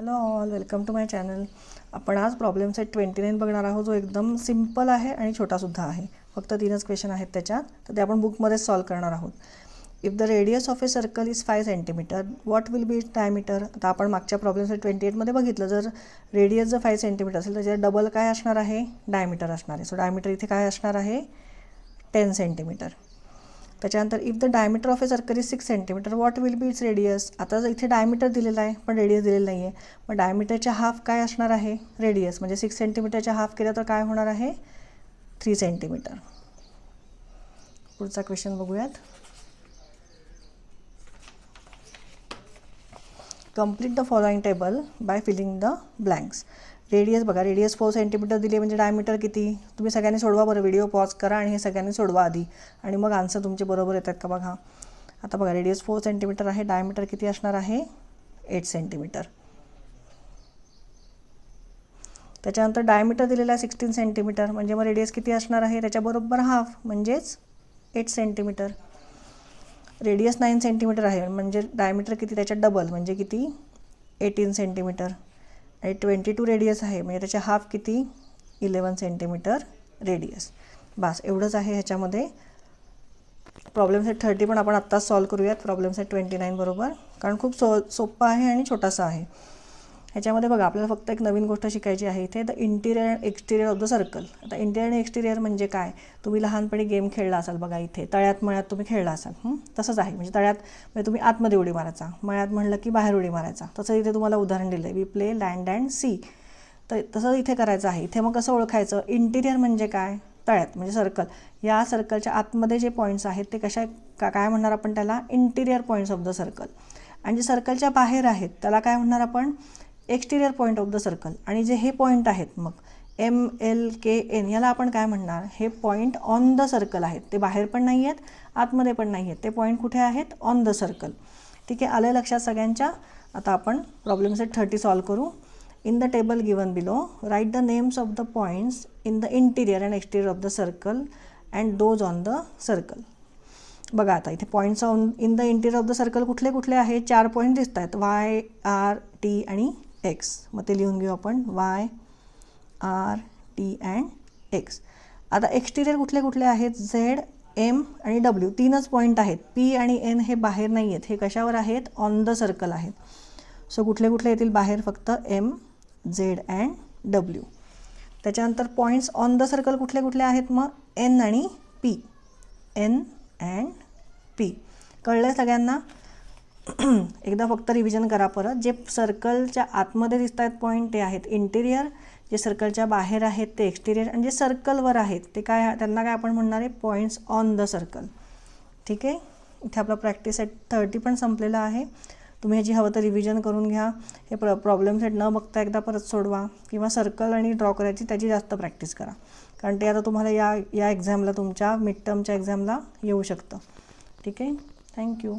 Hello all welcome to my channel आपण आज problem set twenty nine बघणार आहोत जो एकदम सिंपल आहे आणि छोटासुद्धा आहे. फक्त तीनच क्वेश्चन आहेत त्याच्यात तर ते आपण बुकमध्येच सॉल्व करणार आहोत. If the radius of a circle is five centimetre what will be diameter आता आपण मागच्या प्रॉब्लेम सेट ट्वेंटी एटमध्ये बघितलं जर रेडियस जर फाय सेंटीमीटर असेल तर त्याच्यात डबल काय असणार आहे? डायमीटर असणार आहे. सो डायमीटर इथे काय असणार आहे? टेन सेंटीमीटर त्याच्यानंतर if the diameter of a circle is six centimetre what will be its radius आता जर इथे डायमीटर दिलेला आहे पण रेडियस दिलेलं नाही आहे मग डायमीटरच्या हाफ काय असणार आहे? रेडियस म्हणजे सिक्स सेंटीमीटरच्या हाफ केलं तर काय होणार आहे? थ्री सेंटीमीटर पुढचा क्वेश्चन बघूयात. Complete the following table by filling the blanks radius बघा रेडियस फोर सेंटीमीटर दिली म्हणजे डायमीटर किती? तुम्ही सगळ्यांनी सोडवा बरं व्हिडिओ पॉज करा आणि हे सगळ्यांनी सोडवा आधी. आणि मग आन्सर तुमचे बरोबर येतात का बघा. आता बघा रेडियस फोर सेंटीमीटर आहे डायमीटर किती असणार आहे? एट सेंटीमीटर त्याच्यानंतर डायमीटर दिलेला आहे सिक्स्टीन सेंटीमीटर म्हणजे मग रेडियस किती असणार आहे? त्याच्याबरोबर हाफ म्हणजेच eight centimetre radius nine centimetre आहे म्हणजे डायमीटर किती? त्याच्यात डबल म्हणजे किती? एटीन सेंटीमीटर आणि ट्वेंटी टू रेडियस आहे म्हणजे त्याच्या हाफ किती? Eleven centimetre radius. बास एवढंच आहे ह्याच्यामध्ये. प्रॉब्लेम सेट थर्टी पण आपण आत्ताच सॉल्व करूयात. प्रॉब्लेम सेट ट्वेंटी नाईन बरोबर. कारण खूप सो सोपा आहे आणि छोटासा आहे. ह्याच्यामध्ये बघा आपल्याला फक्त एक नवीन गोष्ट शिकायची आहे इथे the interior and exterior of the circle आता इंटिरियर अँड एक्सटिरियर म्हणजे काय? तुम्ही लहानपणी गेम खेळला असाल बघा इथे तळ्यात मळ्यात तुम्ही खेळला असाल तसंच आहे. म्हणजे तळ्यात म्हणजे तुम्ही आतमध्ये उडी मारायचा मळ्यात म्हणलं की बाहेर उडी मारायचा. तसं इथे तुम्हाला उदाहरण दिलं आहे we play land and sea तर तसं इथे करायचं आहे. इथे मग कसं ओळखायचं? इंटिरियर म्हणजे काय? तळ्यात म्हणजे सर्कल या सर्कलच्या आतमध्ये जे पॉईंट्स आहेत ते कशा का काय म्हणणार आपण त्याला? Interior points of the circle आणि जे सर्कलच्या बाहेर आहेत त्याला काय म्हणणार आपण? Exterior point of the circle. आणि जे हे पॉईंट आहेत मग एम एल के एन याला आपण काय म्हणणार? हे पॉईंट ऑन द सर्कल आहेत. ते बाहेर पण नाही आहेत आतमध्ये पण नाही आहेत. ते पॉईंट कुठे आहेत? On the circle. ठीक आहे आलं लक्षात सगळ्यांच्या? आता आपण प्रॉब्लेम सेट थर्टी सॉल्व करू. In the table given below write the names of the points in the interior and exterior of the circle and those on the circle बघा आता इथे points on in the interior of the circle कुठले कुठले आहेत? चार point दिसत आहेत Y R T आणि एक्स मग ते लिहून घेऊ आपण. Y R T and X आता एक्सटिरियर कुठले कुठले आहेत? झेड एम आणि डब्ल्यू तीनच पॉईंट आहेत. पी आणि एन हे बाहेर नाही आहेत. हे कशावर आहेत? ऑन द सर्कल आहेत. सो कुठले कुठले येतील बाहेर? फक्त एम झेड अँड डब्ल्यू त्याच्यानंतर पॉईंट्स ऑन द सर्कल कुठले कुठले आहेत? मग एन आणि पी एन अँड पी कळलं सगळ्यांना? एकदा फक्त रिव्हिजन करा परत. जे सर्कलच्या आतमध्ये दिसत आहेत पॉईंट ते आहेत. इंटेरियर जे सर्कलच्या बाहेर आहेत ते एक्सटेरियर आणि जे सर्कलवर आहेत ते काय त्यांना काय आपण म्हणणार आहे? पॉईंट्स ऑन द सर्कल ठीक आहे? इथे आपला प्रॅक्टिस सेट थर्टी पण संपलेला आहे. तुम्ही ह्याची हवं तर रिव्हिजन करून घ्या. हे प्र प्रॉब्लेम सेट न बघता एकदा परत सोडवा. किंवा सर्कल आणि ड्रॉ करायची त्याची जास्त प्रॅक्टिस करा. कारण ते आता तुम्हाला या या एक्झामला तुमच्या मिड टर्मच्या एक्झामला येऊ शकतं. ठीक आहे? थँक्यू